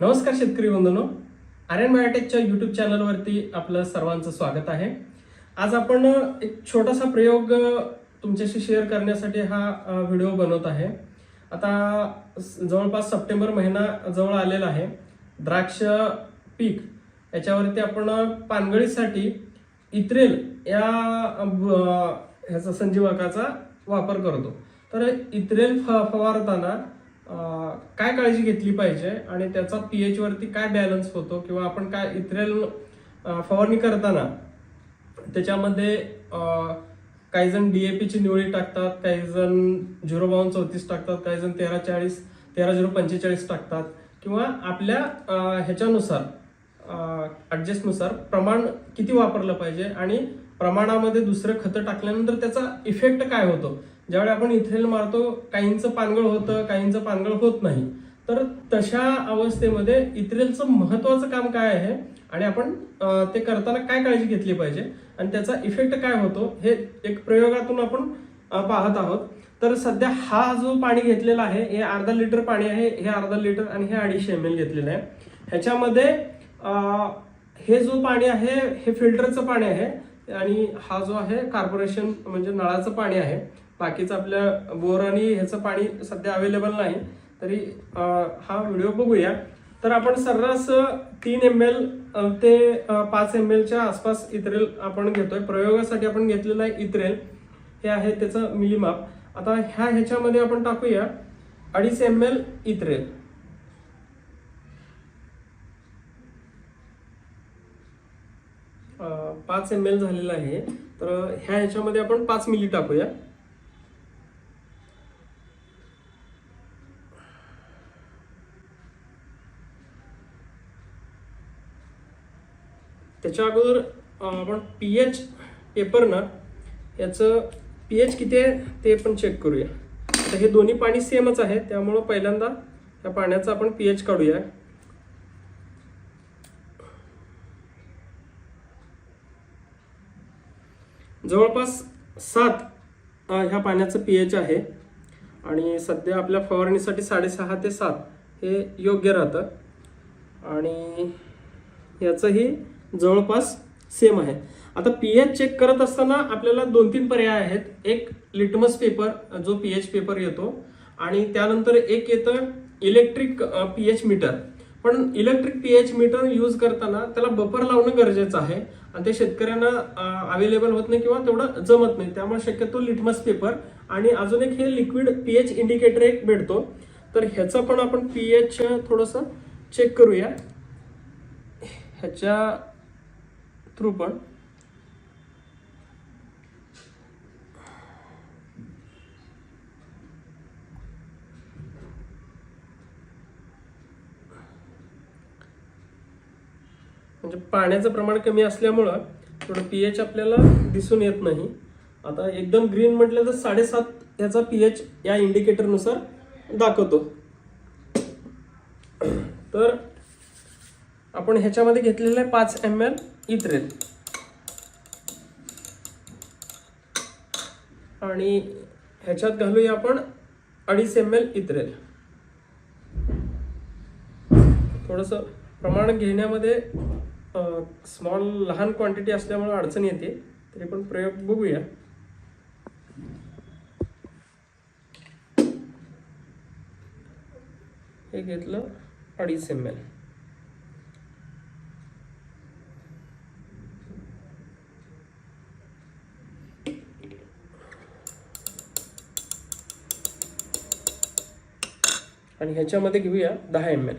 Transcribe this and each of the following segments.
नमस्कार शेतकरी बंधूंनो. आर्यन बायोटेकच्या युट्यूब चॅनलवरती आपलं सर्वांचं स्वागत आहे. आज आपण एक छोटासा प्रयोग तुमच्याशी शेअर करण्यासाठी हा व्हिडिओ बनवत आहे. आता जवळपास सप्टेंबर महिना जवळ आलेला आहे. द्राक्ष पीक याच्यावरती आपण पानगळीसाठी इत्रेल या ह्याचा संजीवकाचा वापर करतो. तर इत्रेल फ फवारताना काय काळजी घेतली पाहिजे आणि त्याचा पीएच वरती काय बॅलन्स होतो किंवा आपण काय इथरेल फवारणी करताना त्याच्यामध्ये काही जण डीएपी ची निवळी टाकतात काही जण झिरो बावन चौतीस टाकतात काही जण तेरा चाळीस तेरा झिरो पंचेचाळीस टाकतात किंवा आपल्या ह्याच्यानुसार ॲडजस्टनुसार प्रमाण किती वापरलं पाहिजे आणि प्रमाणामध्ये दुसरं खतं टाकल्यानंतर त्याचा इफेक्ट काय होतो? ज्यावेळी आपण इथेल मारतो काहींचं पानगळ होतं काहींचं पानगळ होत नाही. तर तशा अवस्थेमध्ये इथ्रेलचं महत्वाचं काम काय आहे आणि आपण ते करताना काय काळजी घेतली पाहिजे आणि त्याचा इफेक्ट काय होतो हे एक प्रयोगातून आपण पाहत आहोत. तर सध्या हा जो पाणी घेतलेला आहे हे अर्धा लिटर पाणी आहे हे अर्धा लिटर आणि हे अडीचशे एम एल घेतलेलं आहे. ह्याच्यामध्ये हे जो पाणी आहे हे फिल्टरचं पाणी आहे आणि हा जो आहे कॉर्पोरेशन म्हणजे नळाचं पाणी आहे. बाकीचं आपल्या बोर आणि ह्याचं पाणी सध्या अवेलेबल नाही. तरी हा व्हिडिओ बघूया. तर आपण सर्रास तीन एम एल ते पाच एम एलच्या आसपास इथरेल आपण घेतोय. प्रयोगासाठी आपण घेतलेलं आहे इथरेल. हे आहे त्याचं मिलीमाप. आता ह्या ह्याच्यामध्ये आपण टाकूया. अडीच एम एल इथरेल. पाच एम एल झालेलं आहे. तर ह्या ह्याच्यामध्ये आपण पाच मिली टाकूया. त्याच्या अगोदर आपण पी एच पेपर ना याचं पी एच किती आहे ते पण चेक करूया. तर हे दोन्ही पाणी सेमच आहे त्यामुळं पहिल्यांदा या पाण्याचा आपण पी एच काढूया. जवळपास सात ह्या पाण्याचं पी एच आहे. आणि सध्या आपल्या फवारणीसाठी साडेसहा ते सात हे योग्य राहतं. आणि याचंही जवळपास सेम आहे. आता पी एच चेक करत असताना आपल्याला दोन तीन पर्याय आहेत. एक लिटमस पेपर जो पी एच पेपर येतो आणि त्यानंतर एक येतं इलेक्ट्रिक पी एच मीटर पण electric P H meter use करताना त्याला बफर लावणं गरजेचं आहे. आणि ते शेतकऱ्यांना अवेलेबल होत नाही किंवा तेवढं जमत नाही. त्यामुळे शक्यतो लिटमस पेपर आणि अजून एक हे लिक्विड पी एच इंडिकेटर एक भेटतो. तर ह्याचं पण आपण पी एच थोडंसं चेक करूया. ह्याच्या थ्रू पण म्हणजे पाण्याचं प्रमाण कमी असल्यामुळं थोडं पी एच आपल्याला दिसून येत नाही. आता एकदम ग्रीन म्हटलं तर साडेसात याचा पी एच या इंडिकेटरनुसार दाखवतो. तर आपण ह्याच्यामध्ये घेतलेलं आहे पाच एम एल इथरेल. आणि ह्याच्यात घालूया आपण अडीच एम एल इथरेल. थोडंसं प्रमाण घेण्यामध्ये स्मॉल लहान क्वांटिटी असल्यामुळे अडचण येते. तरी पण प्रयोग बघूया. हे घेतलं अडीच एम एल आणि ह्याच्यामध्ये घेऊया दहा एम एल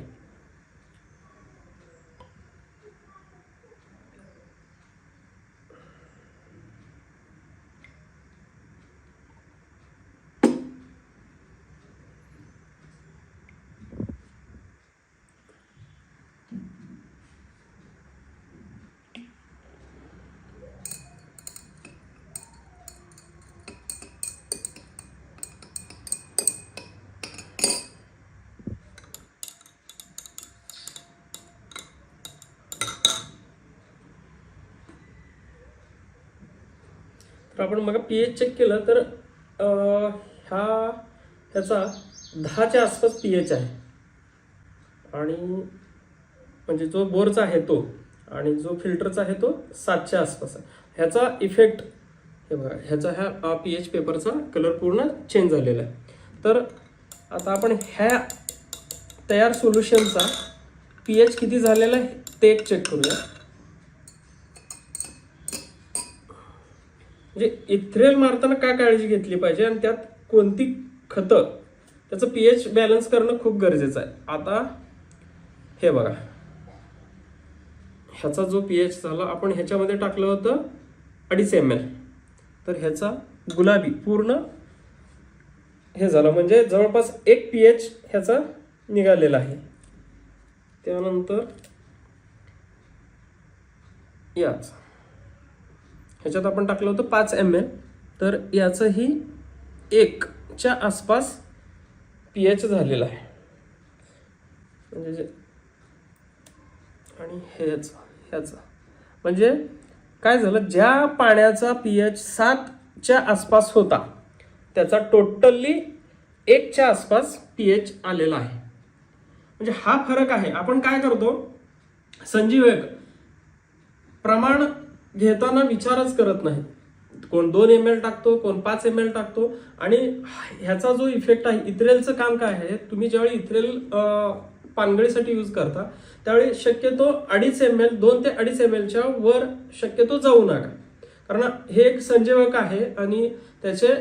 आपण मग पी एच चेक केलं तर ह्या ह्याचा दहाच्या आसपास पी एच आहे. आणि म्हणजे जो बोरचा आहे तो आणि जो फिल्टरचा आहे तो सातच्या आसपास आहे. ह्याचा इफेक्ट हे बघा ह्याचा ह्या पी एच पेपरचा कलर पूर्ण चेंज झालेला आहे. तर आता आपण ह्या तयार सोल्युशनचा पी एच किती झालेला आहे ते एक चेक करूया. म्हणजे इथ्रेल मारताना काय काळजी घेतली पाहिजे आणि त्यात कोणती खतं? त्याचं पी एच बॅलन्स करणं खूप गरजेचं आहे. आता हे बघा. ह्याचा जो पी एच झाला आपण ह्याच्यामध्ये टाकलं होतं अडीच एम एल तर ह्याचा गुलाबी पूर्ण हे झालं. म्हणजे जवळपास एक पी एच ह्याचा निघालेला आहे. त्यानंतर याच. ह्याच्यात आपण टाकलं होतं पाच एम एल तर याचंही एकच्या आसपास पी एच झालेलं आहे. म्हणजे जे आणि ह्याचं ह्याचं म्हणजे काय झालं? ज्या पाण्याचा पी एच सातच्या आसपास होता त्याचा टोटली एकच्या आसपास पी एच आलेला आहे. म्हणजे हा फरक आहे. आपण काय करतो? संजीवक प्रमाण घेताना विचारच करत नाही. कोण दोन एम एल टाकतो कोण पाच एम एल टाकतो आणि ह्याचा जो इफेक्ट आहे इथ्रेलचं काम काय आहे? तुम्ही ज्यावेळी इथ्रेल पानगळीसाठी यूज करता त्यावेळी शक्यतो अडीच एम एल दोन ते अडीच एम एलच्या वर शक्यतो जाऊ नका. कारण हे एक संजीवक आहे आणि त्याचे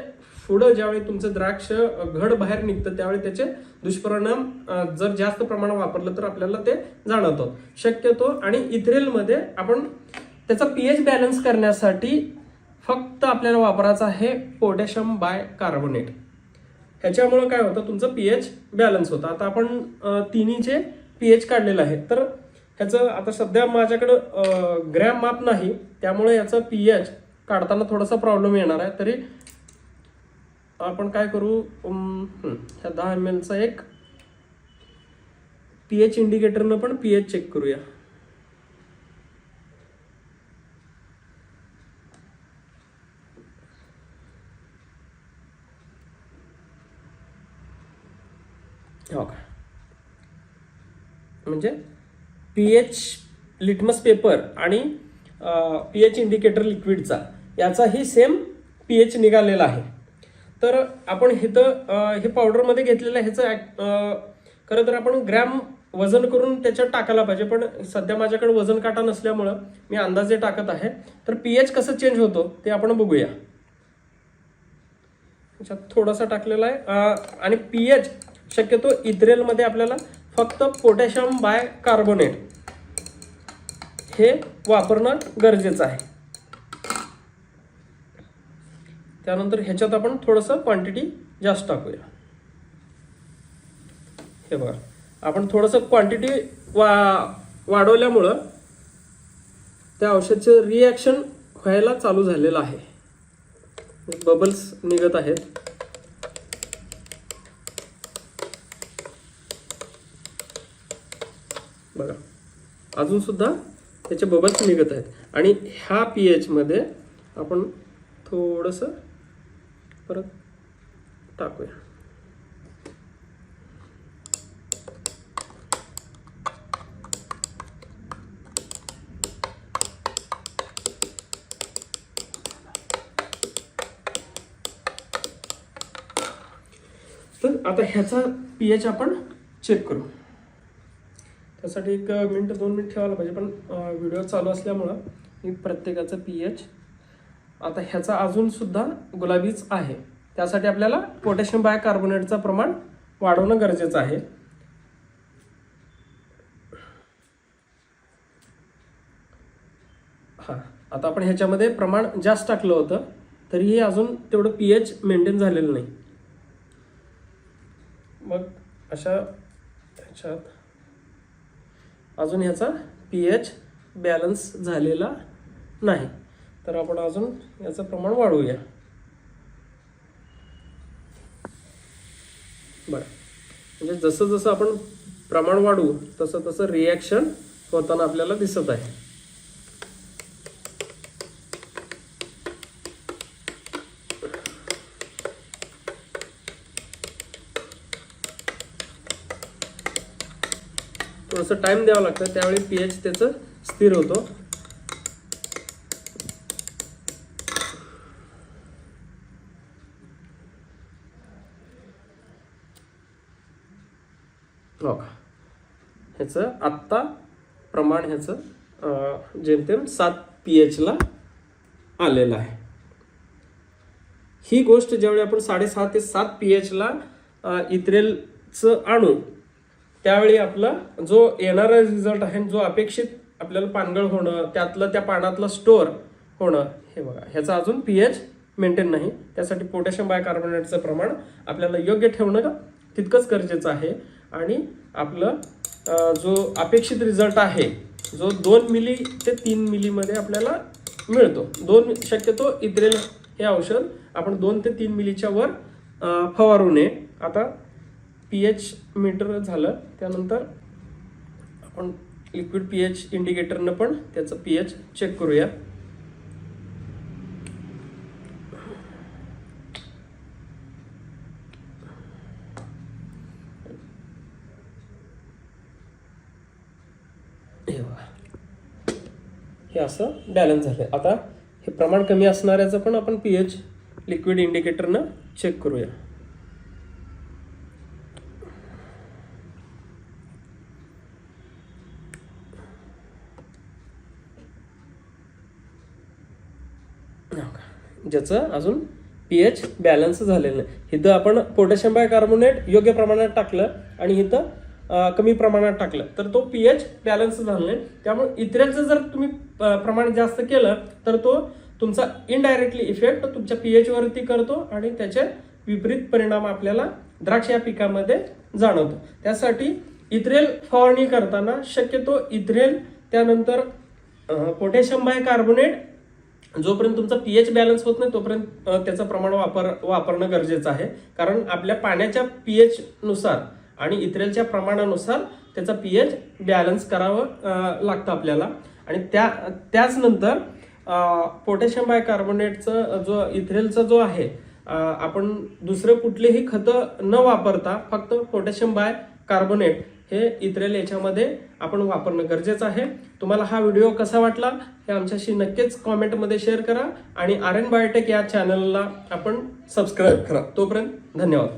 पुढं ज्यावेळी तुमचं द्राक्ष घड बाहेर निघतं त्यावेळी त्याचे दुष्परिणाम जर जास्त प्रमाणात वापरलं तर आपल्याला ते जाणवतं. शक्यतो आणि इथ्रेलमध्ये आपण त्याचा पीएच बॅलन्स करण्यासाठी फक्त आपल्याला वापरायचं आहे पोटॅशियम बाय कार्बोनेट ह्याच्यामुळं काय होतं? तुमचं पीएच बॅलन्स होतं. आता आपण तिन्हीचे पी एच काढलेलं आहे तर ह्याचं आता सध्या माझ्याकडं ग्रॅम माप नाही. त्यामुळे याचं पीएच काढताना थोडासा प्रॉब्लेम येणार आहे. तरी आपण काय करू? ह्या दहा एम एलचा एक पी एच इंडिकेटरनं पण पीएच चेक करूया. हो का म्हणजे पी एच लिटमस पेपर आणि पी एच इंडिकेटर लिक्विडचा याचाही सेम पी एच निघालेला आहे. तर आपण हिथं हे पावडरमध्ये घेतलेलं आहे ह्याचं ऍक- खरं तर आपण ग्रॅम वजन करून त्याच्यात टाकायला पाहिजे पण सध्या माझ्याकडे वजन काटा नसल्यामुळं मी अंदाजे टाकत आहे तर पी एच कसं चेंज होतो ते आपण बघूया. थोडासा टाकलेला आहे आणि पी एच शक्यतो इथ्रेलमध्ये आपल्याला फक्त पोटॅशियम बाय कार्बोनेट हे वापरणं गरजेचं आहे. त्यानंतर ह्याच्यात आपण थोडंसं क्वांटिटी जास्त टाकूया. हे बघा आपण थोडंसं क्वांटिटी वा वाढवल्यामुळं त्या औषधचं रिॲक्शन व्हायला चालू झालेलं आहे. बबल्स निघत आहेत. अजून सुद्धा त्याचे बबल्स निघत आहेत. आणि ह्या पी एचमध्ये आपण थोडंसं परत टाकूया. तर आता ह्याचा पी एच आपण चेक करू. त्यासाठी एक मिनट दोन मिनिट ठेवायला पाहिजे. पण व्हिडिओ चालू असल्यामुळं मी प्रत्येकाचं पी एच आता ह्याचा अजूनसुद्धा गुलाबीच आहे. त्यासाठी आपल्याला पोटॅशियम बाय कार्बोनेटचं प्रमाण वाढवणं गरजेचं आहे. हां आता आपण ह्याच्यामध्ये प्रमाण जास्त टाकलं होतं तरीही अजून तेवढं पी एच मेंटेन झालेलं नाही. मग अशा ह्याच्यात अजून ह्याचा पी एच बॅलन्स झालेला नाही. तर आपण अजून याचं प्रमाण वाढवूया. बरं. म्हणजे जसं जसं आपण प्रमाण वाढवू तसं तसं रिॲक्शन होताना आपल्याला दिसत आहे. थोडंसं टाइम द्यावं लागतं. त्यावेळी पी एच त्याचं स्थिर होतो. ह्याचं आत्ता प्रमाण ह्याचं जेमतेम सात पी एचला आलेलं आहे. ही गोष्ट ज्यावेळी आपण साडेसहा ते सात पी एचला इथ्रेलचं आणू त्यावेळी आपला जो येणारा रिझल्ट आहे जो अपेक्षित आपल्याला पानगळ होणं त्यातलं त्या पानातलं स्टोअर होणं हे बघा. ह्याचा अजून पी एच मेंटेन नाही. त्यासाठी पोटॅशियम बायकार्बोनेटचं प्रमाण आपल्याला योग्य ठेवणं का तितकंच गरजेचं आहे. आणि आपलं जो अपेक्षित रिझल्ट आहे जो दोन मिली ते तीन मिलीमध्ये आपल्याला मिळतो. दोन शक्यतो इद्रेल हे औषध आपण दोन ते तीन मिलीच्या वर फवारू नये. आता पी एच मीटर झालं. त्यानंतर आपण लिक्विड पी एच इंडिकेटरनं पण त्याचं पी एच चेक करूया. हे असं बॅलन्स झालंय. आता हे प्रमाण कमी असणाऱ्याचं पण आपण पी एच लिक्विड इंडिकेटरनं चेक करूया. ज्याचं अजून पी एच बॅलन्स झालेलं नाही. इथं आपण पोटॅशियम बायकार्बोनेट योग्य प्रमाणात टाकलं आणि इथं कमी प्रमाणात टाकलं. तर तो पी एच बॅलन्स झाला नाही. त्यामुळे इतरेचं जर तुम्ही प्रमाण जास्त केलं तर तो तुमचा इनडायरेक्टली इफेक्ट तुमच्या पी एचवरती करतो आणि त्याचे विपरीत परिणाम आपल्याला द्राक्ष या पिकामध्ये जाणवतो. त्यासाठी इथ्रेल फवारणी करताना शक्यतो इथ्रेल त्यानंतर पोटॅशियम बायकार्बोनेट जोपर्यंत तुमचा पीएच बॅलन्स होत नाही तोपर्यंत त्याचं प्रमाण वापर वापरणं गरजेचं आहे. कारण आपल्या पाण्याच्या पीएच नुसार आणि इथरेलच्या प्रमाणानुसार त्याचा पीएच बॅलन्स करावं लागतं आपल्याला. आणि त्या त्याचनंतर पोटॅशियम बायकार्बोनेटचं जो इथरेलचा जो आहे आपण दुसरं कुठलेही खतं न वापरता फक्त पोटॅशियम बाय कार्बोनेट हे इथरेल याच्यामध्ये आपण वापरणं गरजेचं आहे. तुम्हाला हा व्हिडिओ कसा वाटला हे आमच्याशी नक्कीच कॉमेंटमध्ये शेअर करा आणि आर एन बायोटेक या चॅनलला आपण सबस्क्राईब करा. तोपर्यंत धन्यवाद.